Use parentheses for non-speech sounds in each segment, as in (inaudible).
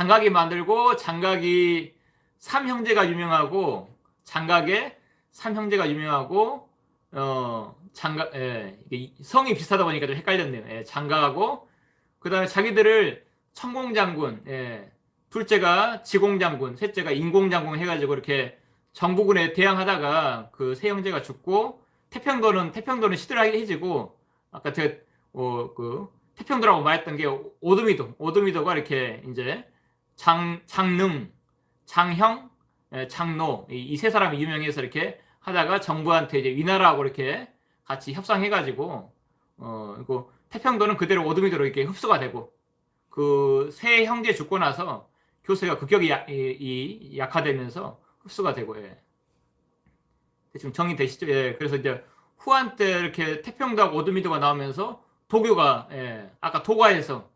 장각이 만들고 장각이 삼형제가 유명하고 장각의 삼형제가 유명하고 어 장각 예 성이 비슷하다 보니까 좀 헷갈렸네요. 예, 장각하고 그다음에 자기들을 천공장군 예 둘째가 지공장군 셋째가 인공장군 해가지고 이렇게 정부군에 대항하다가 그 세 형제가 죽고 태평도는 태평도는 시들해지고 아까 제가 어, 그 태평도라고 말했던 게 오드미도 오드미도가 이렇게 이제 장 장능 장형 예, 장노 이 세 사람이 유명해서 이렇게 하다가 정부한테 이제 위나라하고 이렇게 같이 협상해가지고 어 이거 태평도는 그대로 오드미도로 이렇게 흡수가 되고 그 세 형제 죽고 나서 교수가 급격히 야, 이, 이 약화되면서 흡수가 되고 예. 대충 정리되시죠? 예. 그래서 이제 후한 때 이렇게 태평도하고 오드미도가 나오면서 도교가 예. 아까 도가에서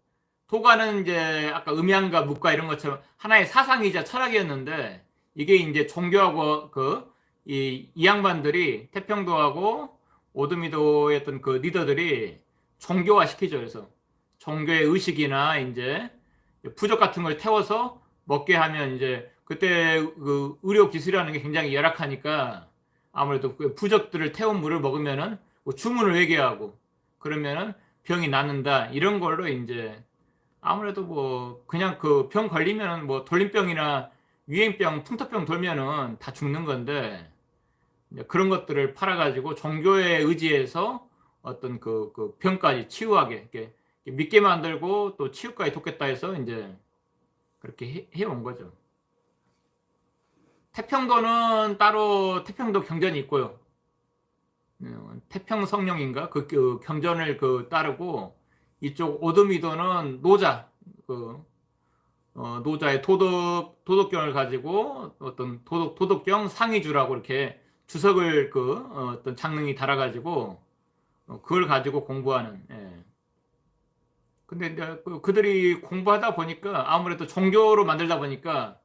도가는 이제 아까 음양과 묵과 이런 것처럼 하나의 사상이자 철학이었는데 이게 이제 종교하고 그 이 이 양반들이 태평도하고 오드미도의 어떤 그 리더들이 종교화 시키죠. 그래서 종교의 의식이나 이제 부적 같은 걸 태워서 먹게 하면 이제 그때 그 의료 기술이라는 게 굉장히 열악하니까 아무래도 그 부적들을 태운 물을 먹으면은 뭐 주문을 외게하고 그러면은 병이 낫는다 이런 걸로 이제 아무래도 뭐 그냥 그 병 걸리면은 뭐 돌림병이나 유행병, 풍토병 돌면은 다 죽는 건데 그런 것들을 팔아가지고 종교에 의지해서 어떤 그, 그 병까지 치유하게 이렇게 믿게 만들고 또 치유까지 돕겠다 해서 이제 그렇게 해, 해온 거죠. 태평도는 따로 태평도 경전이 있고요. 어, 태평 성령인가 그, 그 경전을 그 따르고 이쪽 오드미도는 노자 그 어, 노자의 도덕 도덕경을 가지고 어떤 도덕 도덕경 상위주라고 이렇게 주석을 그 어, 떤 장릉이 달아가지고 어, 그걸 가지고 공부하는. 예. 근데 그- 그들이 공부하다 보니까 아무래도 종교로 만들다 보니까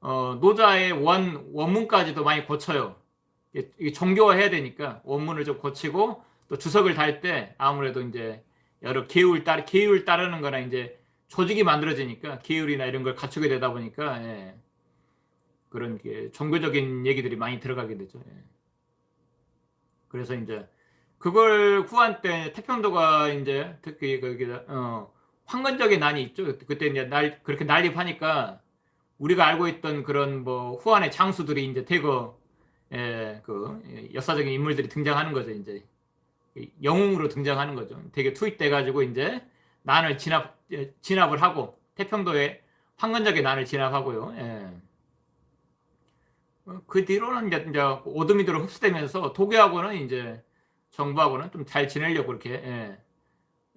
어, 노자의 원 원문까지도 많이 고쳐요. 이게, 이게 종교화 해야 되니까 원문을 좀 고치고 또 주석을 달 때 아무래도 이제 여러 계율 따르 계율 따르는 거나 이제 조직이 만들어지니까 계율이나 이런 걸 갖추게 되다 보니까 예. 그런 게 종교적인 얘기들이 많이 들어가게 되죠. 예. 그래서 이제 그걸 후한 때 태평도가 이제 특히 거기 어 황건적인 난이 있죠. 그때 이제 날 그렇게 난립하니까 우리가 알고 있던 그런 뭐 후한의 장수들이 이제 대거 예, 그 역사적인 인물들이 등장하는 거죠. 이제 영웅으로 등장하는 거죠. 되게 투입돼 가지고 이제 난을 진압 예, 진압을 하고 태평도에 황건적의 난을 진압하고요. 예. 어, 그 뒤로는 이제, 오드미드로 흡수되면서 도교하고는 이제 정부하고는 좀 잘 지내려고 이렇게 예.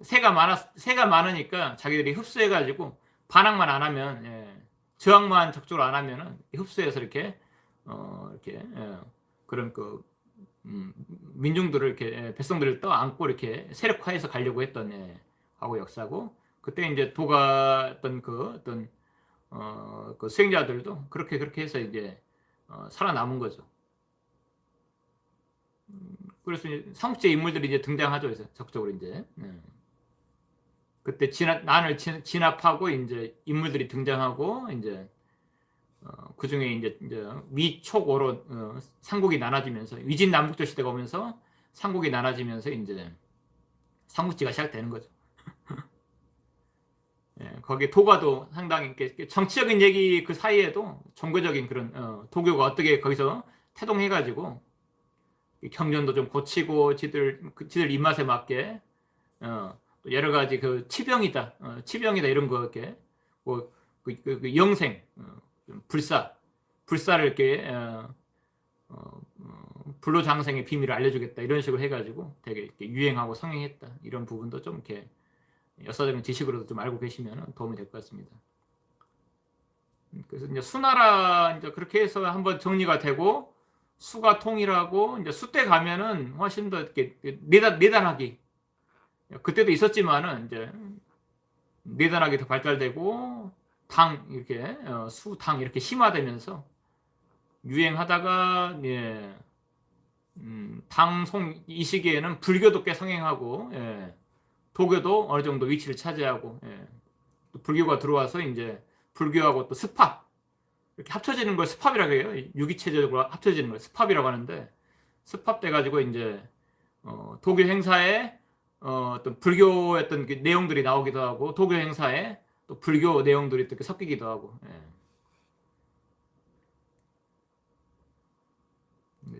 새가 많아 새가 많으니까 자기들이 흡수해가지고 반항만 안 하면 예. 저항만 적극적으로 안 하면은 흡수해서 이렇게 어 이렇게 예. 그런 그 음, 민중들을 이렇게 예, 백성들을 떠안고 이렇게 세력화해서 가려고 했던 예, 하고 역사고 그때 이제 도가 어떤 그 어떤 어 그 수행자들도 그렇게 그렇게 해서 이제 어, 살아남은 거죠. 음, 그래서 이제 삼국지 인물들이 이제 등장하죠. 그래서 적극적으로 이제 예. 그때 진압, 난을 진, 진압하고 이제 인물들이 등장하고 이제 어, 그 중에 이제, 이제 위촉오로 어, 삼국이 나눠지면서 위진 남북조 시대가 오면서 삼국이 나눠지면서 이제 삼국지가 시작되는 거죠. (laughs) 예, 거기에 도가도 상당히 이렇게 정치적인 얘기 그 사이에도 종교적인 그런 어, 도교가 어떻게 거기서 태동해가지고 이 경전도 좀 고치고 지들 그 지들 입맛에 맞게 어, 또 여러 가지 그 치병이다, 어, 치병이다 이런 거 이렇게 뭐 그, 그, 그 영생, 어, 불사, 불사를 이렇게 어, 어, 어, 불로장생의 비밀을 알려주겠다 이런 식으로 해가지고 되게 유행하고 성행했다 이런 부분도 좀 이렇게 역사적인 지식으로도 좀 알고 계시면 도움이 될 것 같습니다. 음, 그래서 이제 수나라 이제 그렇게 해서 한번 정리가 되고 수가 통일하고 이제 수 때 가면은 훨씬 더 이렇게 내단 내단하기 그때도 있었지만은 이제 내단하게 더 발달되고 당 이렇게 어, 수당 이렇게 심화되면서 유행하다가 예, 음, 당송 이 시기에는 불교도 꽤 성행하고 예, 도교도 어느 정도 위치를 차지하고 예, 또 불교가 들어와서 이제 불교하고 또 스팝 이렇게 합쳐지는 걸 스팝이라고 해요. 유기체적으로 합쳐지는 걸 스팝이라고 하는데 스팝 돼 가지고 이제 어, 도교 행사에 어, 어떤 불교의 어떤 그 내용들이 나오기도 하고 도교 행사에 또 불교 내용들이 이렇게 섞이기도 하고 예.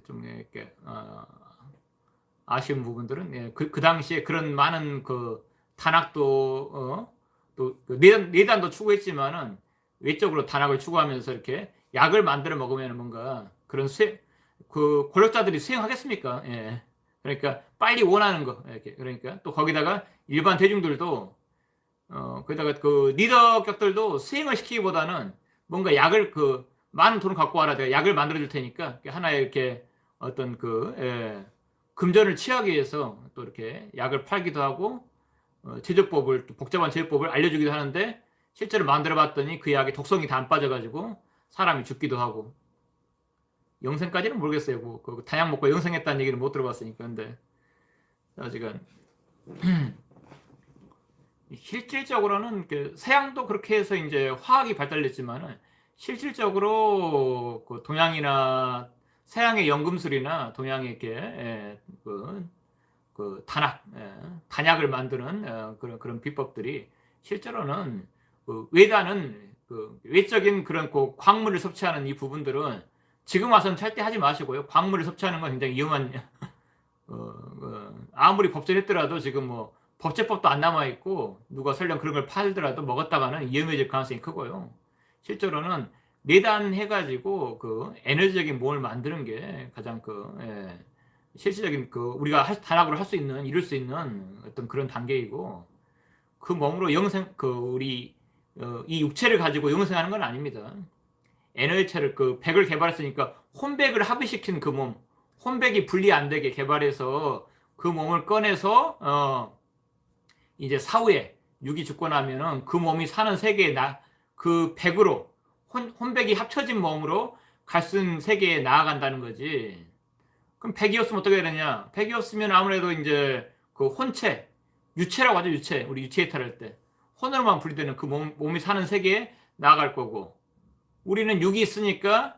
좀 이렇게 어, 아쉬운 부분들은 예, 그, 그 당시에 그런 많은 그 단학도 어, 또 내단, 내단도 추구했지만은 외적으로 단학을 추구하면서 이렇게 약을 만들어 먹으면 뭔가 그런 수행 그 권력자들이 수행하겠습니까? 예. 그러니까 빨리 원하는 거 이렇게 그러니까 또 거기다가 일반 대중들도 어 거기다가 그 리더격들도 수행을 시키기보다는 뭔가 약을 그 많은 돈을 갖고 와라 내가 약을 만들어 줄 테니까 하나의 이렇게 어떤 그 예, 금전을 취하기 위해서 또 이렇게 약을 팔기도 하고 어, 제조법을 또 복잡한 제조법을 알려주기도 하는데 실제로 만들어 봤더니 그 약이 독성이 다 안 빠져가지고 사람이 죽기도 하고 영생까지는 모르겠어요. 뭐, 그 다약 먹고 영생했다는 얘기는 못 들어봤으니까 근데 아직은 (clears throat) 실질적으로는 그 서양도 그렇게 해서 이제 화학이 발달했지만은 실질적으로 그 동양이나 서양의 연금술이나 동양의 예, 그, 그 단약, 예, 단약을 만드는 어, 그런 그런 비법들이 실제로는 그 외다는 그 외적인 그런 그 광물을 섭취하는 이 부분들은 지금 와서는 절대 하지 마시고요. 광물을 섭취하는 건 굉장히 위험한 (laughs) 어, 어, 아무리 법제했더라도 지금 뭐 법제법도 안 남아 있고 누가 설령 그런 걸 팔더라도 먹었다가는 위험해질 가능성이 크고요. 실제로는 내단 해가지고 그 에너지적인 몸을 만드는 게 가장 그 예, 실질적인 그 우리가 할, 단학으로 할 수 있는 이룰 수 있는 어떤 그런 단계이고 그 몸으로 영생 그 우리 어, 이 육체를 가지고 영생하는 건 아닙니다. 에너지체를 그 백을 개발했으니까 혼백을 합의시킨 그 몸, 혼백이 분리 안 되게 개발해서 그 몸을 꺼내서 어 이제 사후에 육이 죽고 나면은 그 몸이 사는 세계에 나 그 백으로 혼, 혼백이 합쳐진 몸으로 갈수 있는 세계에 나아간다는 거지. 그럼 백이었으면 어떻게 되느냐? 백이었으면 아무래도 이제 그 혼체, 유체라고 하죠, 유체. 우리 유체 이탈 할 때. 혼으로만 분리되는 그 몸, 몸이 사는 세계에 나아갈 거고. 우리는 육이 있으니까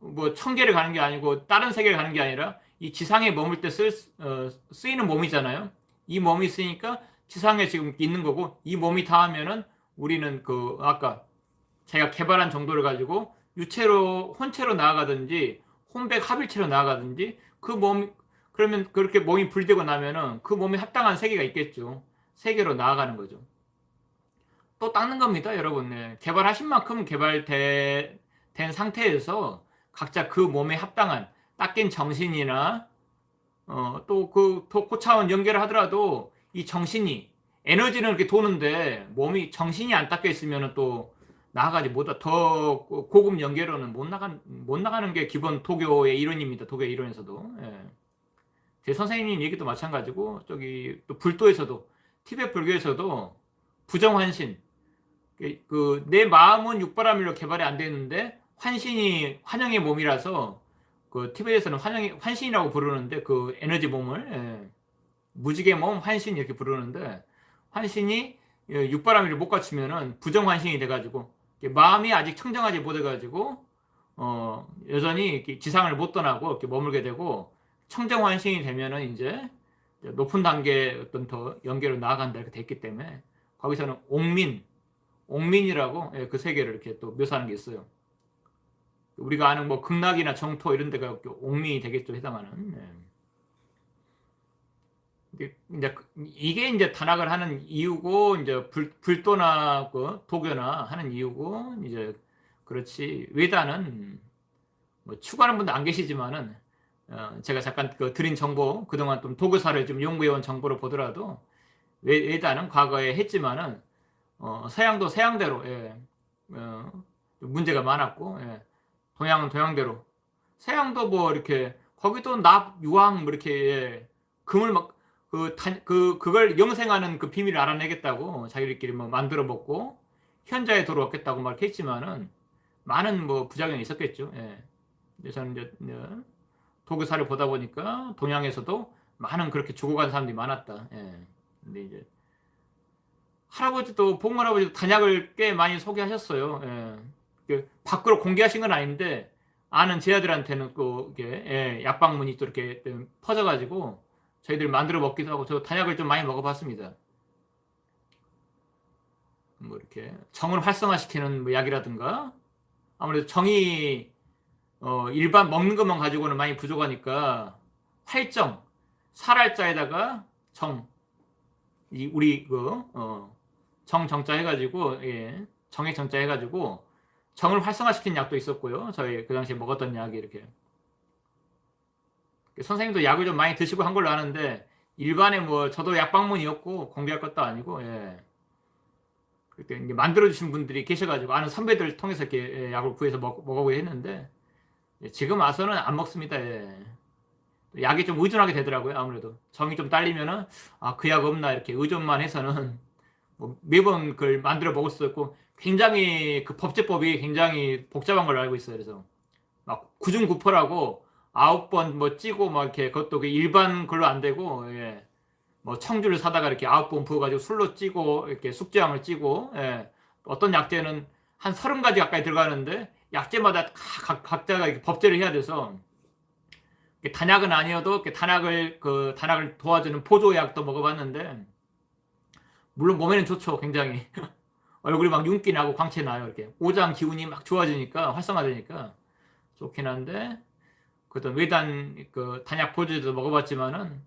뭐 천계를 가는 게 아니고 다른 세계를 가는 게 아니라 이 지상에 머물 때 쓸, 어, 쓰이는 몸이잖아요. 이 몸이 있으니까 지상에 지금 있는 거고 이 몸이 닿으면은 우리는 그 아까 제가 개발한 정도를 가지고 유체로 혼체로 나아가든지 혼백 합일체로 나아가든지 그 몸 그러면 그렇게 몸이 불되고 나면은 그 몸에 합당한 세계가 있겠죠. 세계로 나아가는 거죠. 또 닦는 겁니다, 여러분. 네. 개발하신 만큼 개발된 상태에서 각자 그 몸에 합당한 닦인 정신이나 어, 또그 고차원 연결을 하더라도 이 정신이 에너지는 이렇게 도는데 몸이 정신이 안 닦여 있으면 또 나아가지 못하 더 고급 연계로는 못 나간 못 나가는 게 기본 도교의 이론입니다. 도교의 이론에서도 예. 제 선생님 얘기도 마찬가지고 저기 또 불도에서도 티베트 불교에서도 부정환신 그 내 마음은 육바라밀로 개발이 안 되는데 환신이 환영의 몸이라서 그 티베트에서는 환영이 환신이라고 부르는데 그 에너지 몸을 예. 무지개 몸 환신 이렇게 부르는데 환신이 예, 육바라밀을 못 갖추면은 부정 환신이 돼가지고 마음이 아직 청정하지 못해가지고 어 여전히 지상을 못 떠나고 이렇게 머물게 되고 청정 환신이 되면은 이제 높은 단계 어떤 더 연계로 나아간다 이렇게 됐기 때문에 거기서는 옥민 옥민이라고 예, 그 세계를 이렇게 또 묘사하는 게 있어요. 우리가 아는 뭐 극락이나 정토 이런 데가 옥민이 되겠죠 해당하는. 예. 이제 이게 이제 단학을 하는 이유고 이제 불, 불도나 그 도교나 하는 이유고 이제 그렇지 외다는 뭐 추구하는 분도 안 계시지만은 어 제가 잠깐 그 드린 정보 그동안 좀 도교사를 좀 연구해온 정보를 보더라도 외, 외다는 과거에 했지만은 어 서양도 서양대로 예, 어, 문제가 많았고 예, 동양은 동양대로 서양도 뭐 이렇게 거기도 납 유황 뭐 이렇게 예, 금을 막 그, 그, 그걸 영생하는 그 비밀을 알아내겠다고 자기들끼리 뭐 만들어 먹고 현자에 들어왔겠다고 막 했지만은 많은 뭐 부작용이 있었겠죠. 예. 근데 저는 이제 도교사를 보다 보니까 동양에서도 많은 그렇게 죽어간 사람들이 많았다. 예. 근데 이제 할아버지도 복문 할아버지도 단약을 꽤 많이 소개하셨어요. 예. 그 밖으로 공개하신 건 아닌데 아는 제 아들한테는 또 이게 예, 약방문이 또 이렇게 퍼져가지고 저희들 만들어 먹기도 하고 저 단약을 좀 많이 먹어봤습니다. 뭐 이렇게 정을 활성화시키는 뭐 약이라든가 아무래도 정이 어, 일반 먹는 것만 가지고는 많이 부족하니까 활정 살알자에다가 정이 우리 그 어, 정정자 해가지고 예, 정의 정자 해가지고 정을 활성화시키는 약도 있었고요. 저희 그 당시에 먹었던 약이 이렇게 선생님도 약을 좀 많이 드시고 한 걸로 아는데 일반에 뭐 저도 약방문이었고 공개할 것도 아니고 예. 그때 이제 만들어 주신 분들이 계셔가지고 아는 선배들 통해서 이렇게 예, 약을 구해서 먹, 먹어보고 했는데 예, 지금 와서는 안 먹습니다. 예. 약이 좀 의존하게 되더라고요. 아무래도 정이 좀 딸리면은 아 그 약 없나 이렇게 의존만 해서는 뭐 매번 그걸 만들어 먹을 수 있고 굉장히 그 법제법이 굉장히 복잡한 걸로 알고 있어요. 그래서 막 구중구포라고 아홉 번 뭐 찌고 막 이렇게 그것도 그 일반 걸로 안 되고 예. 뭐 청주를 사다가 이렇게 아홉 번 부어가지고 술로 찌고 이렇게 숙제함을 찌고 예. 어떤 약재는 한 서른 가지 가까이 들어가는데 약재마다 각, 각자가 이렇게 법제를 해야 돼서 단약은 아니어도 단약을 그 단약을 도와주는 보조약도 먹어봤는데 물론 몸에는 좋죠 굉장히 (laughs) 얼굴이 막 윤기 나고 광채 나요 이렇게 오장 기운이 막 좋아지니까 활성화되니까 좋긴 한데 그던 외단 그 단약 보조제도 먹어봤지만은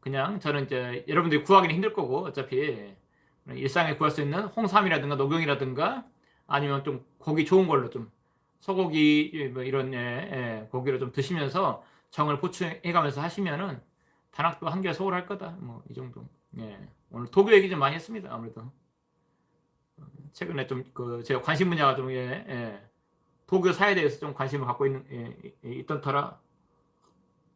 그냥 저는 이제 여러분들이 구하기는 힘들 거고 어차피 일상에 구할 수 있는 홍삼이라든가 녹용이라든가 아니면 좀 고기 좋은 걸로 좀 소고기 뭐 이런 예, 예, 고기를 좀 드시면서 정을 보충해가면서 하시면은 단학도 한결 소홀할 거다. 뭐 이 정도. 예. 오늘 도교 얘기 좀 많이 했습니다. 아무래도 최근에 좀 그 제가 관심 분야가 좀 예, 예. 도교 사에 대해서 좀 관심을 갖고 있는 예, 있던 터라